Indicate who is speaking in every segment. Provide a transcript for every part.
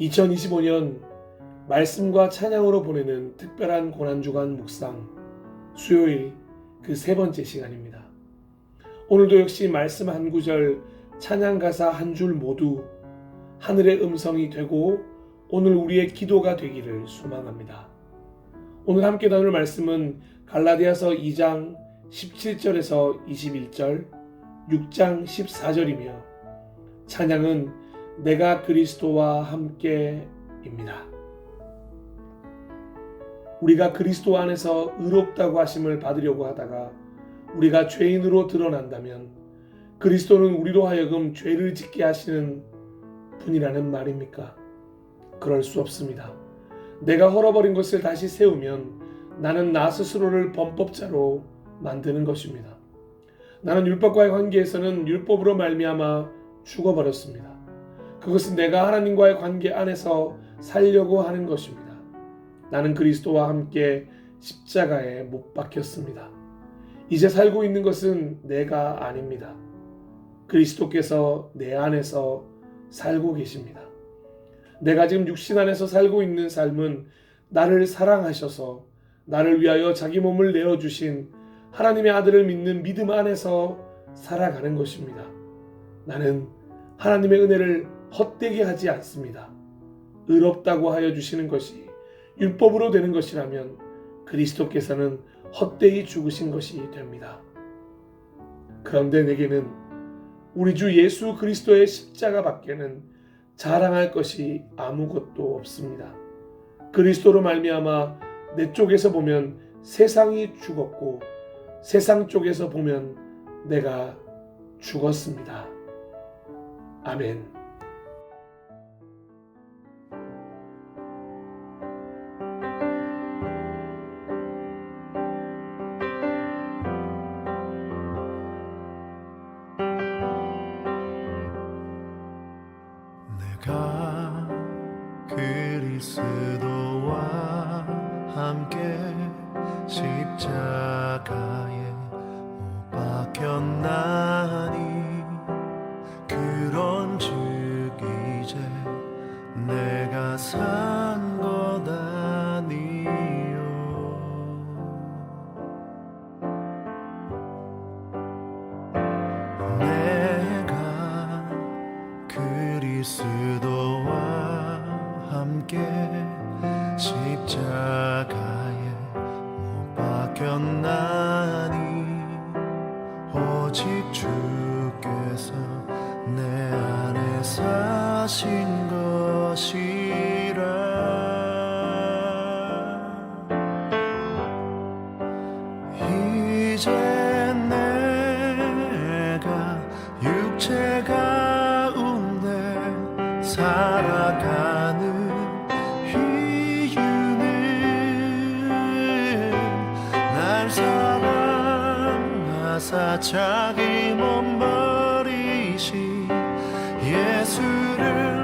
Speaker 1: 2025년 말씀과 찬양으로 보내는 특별한 고난주간 묵상 수요일 그 세 번째 시간입니다. 오늘도 역시 말씀 한 구절 찬양 가사 한 줄 모두 하늘의 음성이 되고 오늘 우리의 기도가 되기를 소망합니다. 오늘 함께 나눌 말씀은 갈라디아서 2장 17절에서 21절, 6장 14절이며 찬양은 내가 그리스도와 함께입니다. 우리가 그리스도 안에서 의롭다고 하심을 받으려고 하다가 우리가 죄인으로 드러난다면 그리스도는 우리로 하여금 죄를 짓게 하시는 분이라는 말입니까? 그럴 수 없습니다. 내가 헐어버린 것을 다시 세우면 나는 나 스스로를 범법자로 만드는 것입니다. 나는 율법과의 관계에서는 율법으로 말미암아 죽어버렸습니다. 그것은 내가 하나님과의 관계 안에서 살려고 하는 것입니다. 나는 그리스도와 함께 십자가에 못 박혔습니다. 이제 살고 있는 것은 내가 아닙니다. 그리스도께서 내 안에서 살고 계십니다. 내가 지금 육신 안에서 살고 있는 삶은 나를 사랑하셔서 나를 위하여 자기 몸을 내어주신 하나님의 아들을 믿는 믿음 안에서 살아가는 것입니다. 나는 하나님의 은혜를 헛되게 하지 않습니다. 의롭다고 하여 주시는 것이 율법으로 되는 것이라면 그리스도께서는 헛되이 죽으신 것이 됩니다. 그런데 내게는 우리 주 예수 그리스도의 십자가 밖에는 자랑할 것이 아무것도 없습니다. 그리스도로 말미암아 내 쪽에서 보면 세상이 죽었고 세상 쪽에서 보면 내가 죽었습니다. 아멘.
Speaker 2: 그리스도와 함께 십자가에 십자가에 못 박혔나니 오직 주께서 내 안에 사신 것이라. 이제 사랑하사 자기 몸 버리신 예수를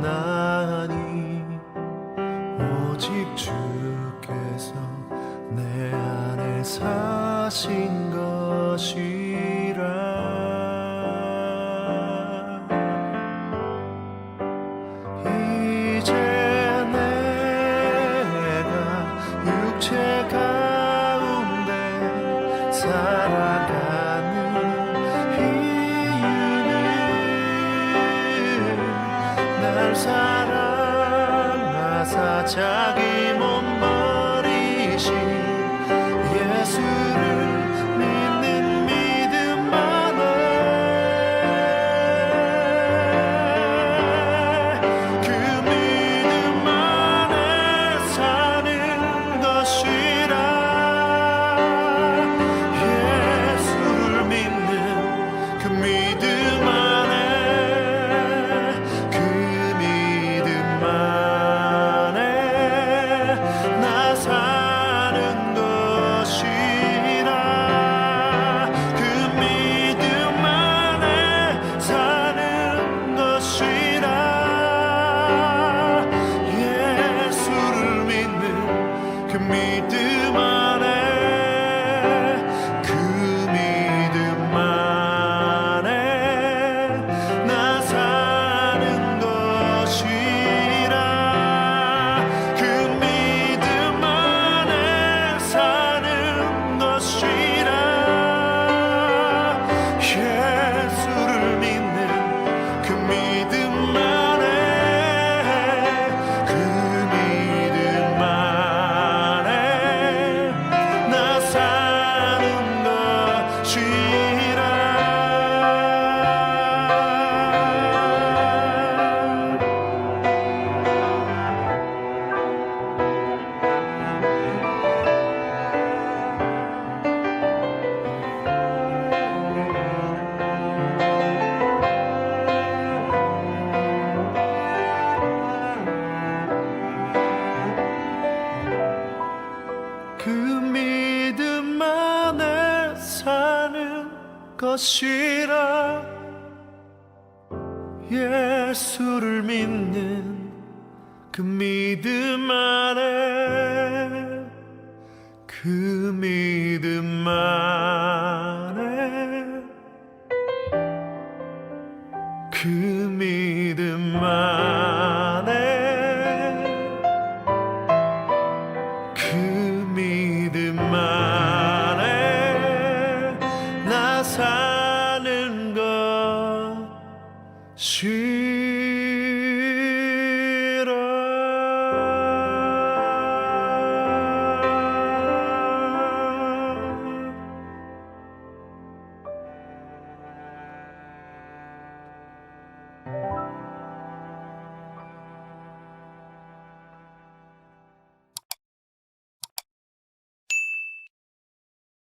Speaker 2: 박혔나니 오직 주께서 내 안에 사신 것이 자기 몸. can we do? 그 믿음 안에 사는 것이라. 예수를 믿는 그 믿음 안에 그 믿음 안에